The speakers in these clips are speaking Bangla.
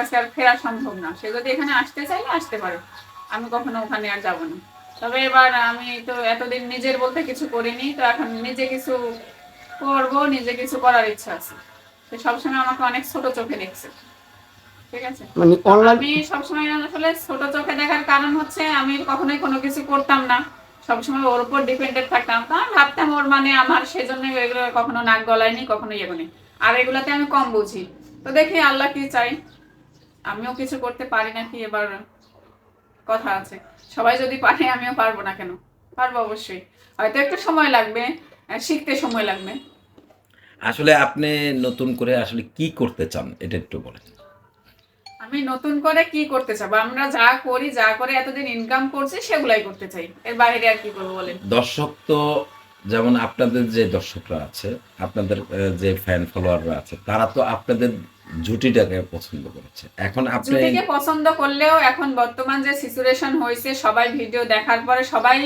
কাছে আর ফেরা সম্ভব না। সে যদি এখানে আসতে চাইলে আসতে পারে। আমি কখনো ওখানে আর যাব না। তবে এবার আমি তো এতদিন নিজের বলতে কিছু করিনি তো এখন নিজে কিছু করব নিজে কিছু করার ইচ্ছা আছে। সে সবসময় আমাকে অনেক ছোট চোখে দেখছে। ঠিক আছে? মানে আমি সবসময় আসলে ছোট চোখে দেখার কারণ হচ্ছে আমি কখনোই কোনো কিছু করতাম না। সবসময় ওর উপর ডিপেন্ডেড থাকতাম। তা ভাবতাম ওর মানে আমার সেই জন্য এগুলো কখনো নাক গলায়নি কখনো ইয়ে আর এগুলাতে আমি কম বুঝি। তো দেখি আল্লাহ কি চাই আমিও কিছু করতে পারি নাকি? এবার কথা আছে। সবাই যদি পারে আমিও পারব না কেন? পারব অবশ্যই। হয়তো একটু সময় লাগবে শিখতে সময় লাগবে। আসলে আপনি নতুন করে আসলে কি করতে চান এটা একটু বলেন। আমি নতুন করে কি করতে চাবো? আমরা যা করি যা করে এতদিন ইনকাম করছি সেগুলাই করতে চাই। এর বাইরে আর কি করব বলেন? দর্শক তো যেমন আপনাদের যে দর্শকরা আছে আপনাদের যে ফ্যান ফলোয়াররা আছে তারা তো আপনাদের জুটিটাকে পছন্দ করেছে। এখন আপনি জুটিকে পছন্দ করলেও এখন বর্তমান যে সিচুয়েশন হয়েছে সবাই ভিডিও দেখার পরে সবাই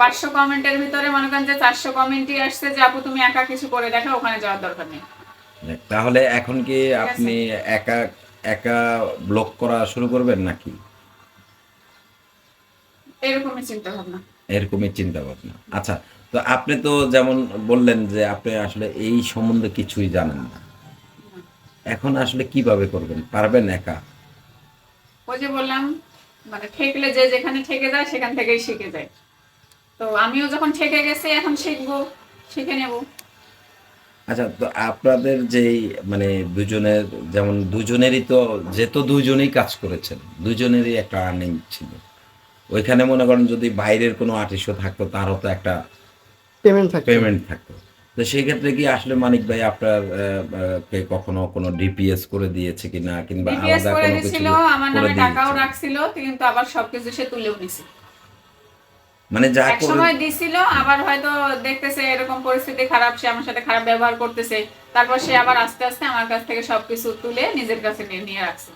পাঁচশো কমেন্টের ভিতরে মনে করেন যে চারশো কমেন্টই আসছে যে আপু তুমি একা কিছু করে দেখা ওখানে যাওয়ার দরকার নেই। তাহলে এখন কি আপনি একা একা ব্লগ করা শুরু করবেন নাকি? এরকমই চিন্তা ভাবনা এরকমই চিন্তা ভাবনা আচ্ছা তো আপনি তো যেমন বললেন যে আপনি আসলে এই সম্বন্ধে কিছুই জানেন না। এখন আসলে কীভাবে করবেন? পারবেন একা? ওই যে বললাম মানে ঠেকলে যে যেখানে ঠেকে যায় সেখান থেকেই শিখে যায়। তো আমিও যখন ঠেকে গেছি এখন শিখব শিখে নেব। আচ্ছা তো আপনাদের যেই মানে দুজনের যেমন দুজনেরই তো যেহেতু দুজনেই কাজ করেছেন দুজনেরই একটা আর্নিং ছিল। ওইখানে মনে করেন যদি বাইরের কোনো আর্টিস্টও থাকতো তারও তো একটা পেমেন্ট থাকতো। পেমেন্ট থাকতো। তো সেই ক্ষেত্রে কি আসলে মানিক ভাই আপনার কে কখনো কোনো ডিপিএস করে দিয়েছে কিনা কিংবা আলাদা কোনো কিছু আমার নামে টাকাও রাখছিল কিন্তু আবার সবকিছু সে তুলেও নিছে। মানে যা এক সময় দিছিল আবার হয়তো দেখতেছে এরকম পরিস্থিতি খারাপ সে আমার সাথে খারাপ ব্যবহার করতেছে। তারপর সে আবার আস্তে আস্তে আমার কাছ থেকে সবকিছু তুলে নিজের কাছে নিয়ে নিয়ে রাখছে।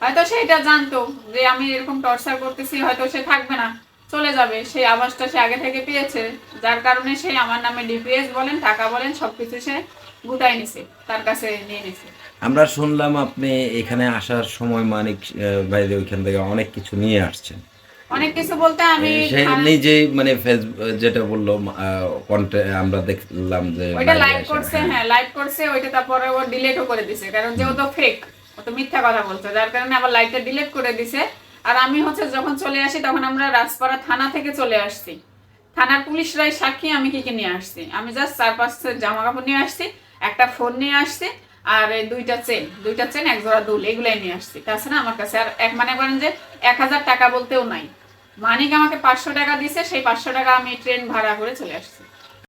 হয়তো সে এটা জানতো যে আমি এরকম টর্চার করতেছি হয়তো সে থাকবে না। চলে যাবে। সেই আবাসটা সে আগে থেকে পেয়েছে। যার কারণে সে আমার নামে ডিপিএস বলেন টাকা বলেন সবকিছু সে গুটাই নিছে তার কাছে নিয়ে নিছে। আমরা শুনলাম আপনি এখানে আসার সময় মানিক বাইরে ওইখান থেকে অনেক কিছু নিয়ে আসছেন। অনেক কিছু বলতে আমি নিজেই মানে ফেসবুক যেটা বলল আমরা দেখলাম যে ওইটা লাইভ করছে হ্যাঁ। হ্যাঁ লাইভ করছে ওইটা তারপরে ও ডিলিটও করে দিছে কারণ যে ও তো ফেক ও তো মিথ্যা কথা বলছে যার কারণে আবার লাইভটা ডিলিট করে দিছে। আর আমি হচ্ছে যখন চলে আসি, তখন আমরা রাজপাড়া থানা থেকে চলে আসছি। থানার পুলিশরাই সাক্ষী আমি কি কি নিয়ে আসছি? আমি জাস্ট চার পাঁচ সেট জামা কাপড় নিয়ে আসছি, একটা ফোন নিয়ে আসছি, আর দুইটা চেন দুইটা চেন এক জোড়া দুল, এগুলাই নিয়ে আসছি। তাছাড়া আমার কাছে আর এক মানে করেন যে এক হাজার টাকা বলতেও নাই। মানিক আমাকে পাঁচশো টাকা দিছে, সেই পাঁচশো টাকা আমি ট্রেন ভাড়া করে চলে আসছি।